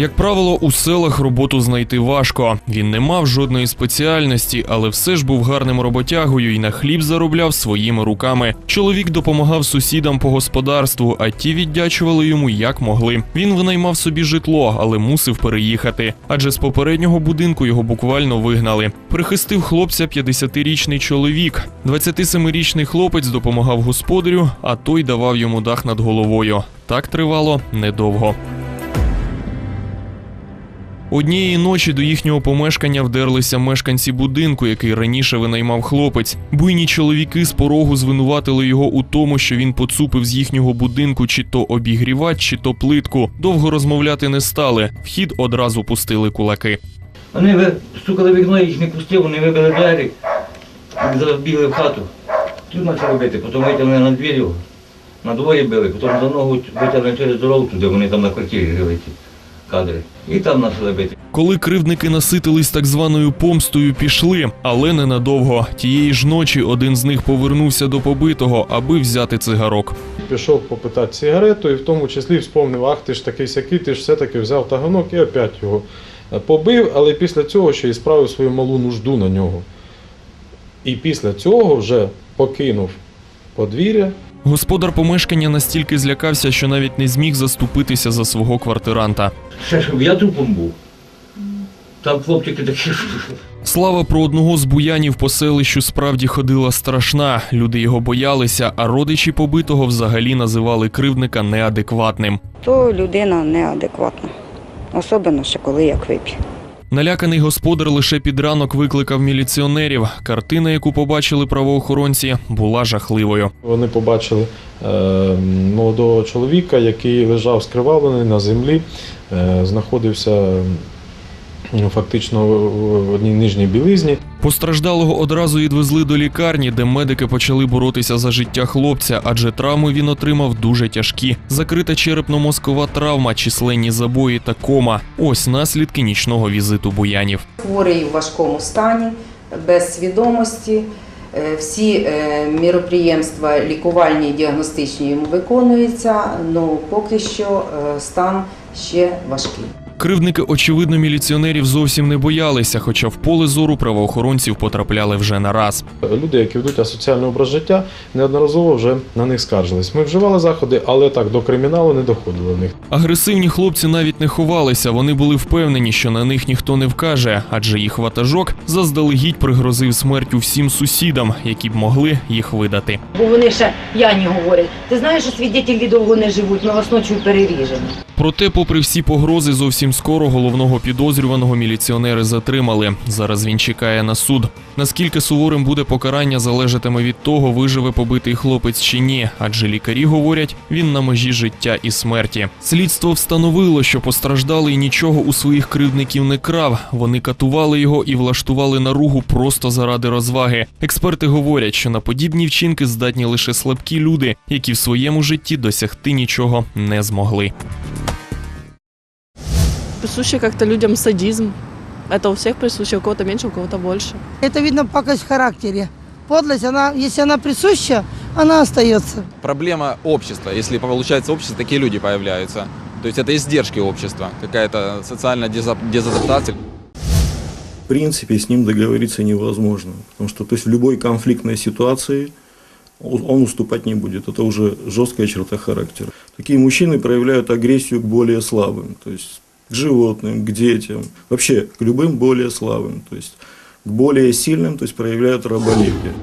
Як правило, у селах роботу знайти важко. Він не мав жодної спеціальності, але все ж був гарним роботягою і на хліб заробляв своїми руками. Чоловік допомагав сусідам по господарству, а ті віддячували йому як могли. Він винаймав собі житло, але мусив переїхати. Адже з попереднього будинку його буквально вигнали. Прихистив хлопця 50-річний чоловік. 27-річний хлопець допомагав господарю, а той давав йому дах над головою. Так тривало недовго. Однієї ночі до їхнього помешкання вдерлися мешканці будинку, який раніше винаймав хлопець. Буйні чоловіки з порогу звинуватили його у тому, що він поцупив з їхнього будинку чи то обігрівач, чи то плитку. Довго розмовляти не стали. Вхід одразу пустили кулаки. Вони стукали вікно, їх не пустив, вони вибили двері, забігли в хату. Тут почали бити, потім витягнули на двір на дворі били, потім за ногу витягнули через дорогу туди, вони там на квартирі жили кадри. І там почали бити. Коли кривдники наситились так званою помстою, пішли, але ненадовго. Тієї ж ночі один з них повернувся до побитого, аби взяти цигарок. Пішов попитати сигарету і в тому числі вспомнив, ах, ти ж такий сякий, ти ж все-таки взяв таганок і опять його е, побив, але після цього ще й справив свою малу нужду на нього. І після цього вже покинув подвір'я Господар помешкання настільки злякався, що навіть не зміг заступитися за свого квартиранта. Ще щоб я трупом був. Там хлопчики такі. Слава про одного з буянів по селищу справді ходила страшна. Люди його боялися, а родичі побитого взагалі називали кривдника неадекватним. то людина неадекватна. Особливо ще коли як вип'є. Наляканий господар лише під ранок викликав міліціонерів. Картина, яку побачили правоохоронці, була жахливою. Вони побачили е, молодого чоловіка, який лежав скривавлений на землі, е, знаходився фактично в одній нижній білизні. Постраждалого одразу відвезли до лікарні, де медики почали боротися за життя хлопця, адже травми він отримав дуже тяжкі. Закрита черепно-мозкова травма, численні забої та кома. Ось наслідки нічного візиту буянів. Хворий в важкому стані, без свідомості. Е, Всі е, міроприємства лікувальні і діагностичні йому виконуються, але поки що е, стан ще важкий. Кривдники, очевидно, міліціонерів зовсім не боялися, хоча в поле зору правоохоронців потрапляли вже не раз. Люди, які ведуть асоціальний образ життя, неодноразово вже на них скаржились. Ми вживали заходи, але так до криміналу не доходило в них. Агресивні хлопці навіть не ховалися. Вони були впевнені, що на них ніхто не вкаже, адже їх ватажок заздалегідь пригрозив смертю всім сусідам, які б могли їх видати. Бо вони ще п'яні говорять. Ти знаєш, що свідетелі довго не живуть, ми вас ночі переріжемо. Проте, попри всі погрози, зовсім скоро головного підозрюваного міліціонери затримали. Зараз він чекає на суд. Наскільки суворим буде покарання, залежатиме від того, виживе побитий хлопець чи ні, адже лікарі говорять, він на межі життя і смерті. Слідство встановило, що постраждалий нічого у своїх кривдників не крав. Вони катували його і влаштували наругу просто заради розваги. Експерти говорять, що на подібні вчинки здатні лише слабкі люди, які в своєму житті досягти нічого не змогли. Присуще как-то людям садизм. Это у всех присуще, у кого-то меньше, у кого-то больше. Это видно пакость в характере. Подлость, она, если она присуща, она остается. проблема общества. Если получается общество, такие люди появляются. То есть это издержки общества, какая-то социальная деза- дезадаптация. в принципе с ним договориться невозможно. Потому что то есть в любой конфликтной ситуации он он уступать не будет. Это уже жесткая черта характера. Такие мужчины проявляют агрессию к более слабым, то есть к животным, к детям, вообще к любым более слабым, то есть к более сильным, то есть проявляют раболепие.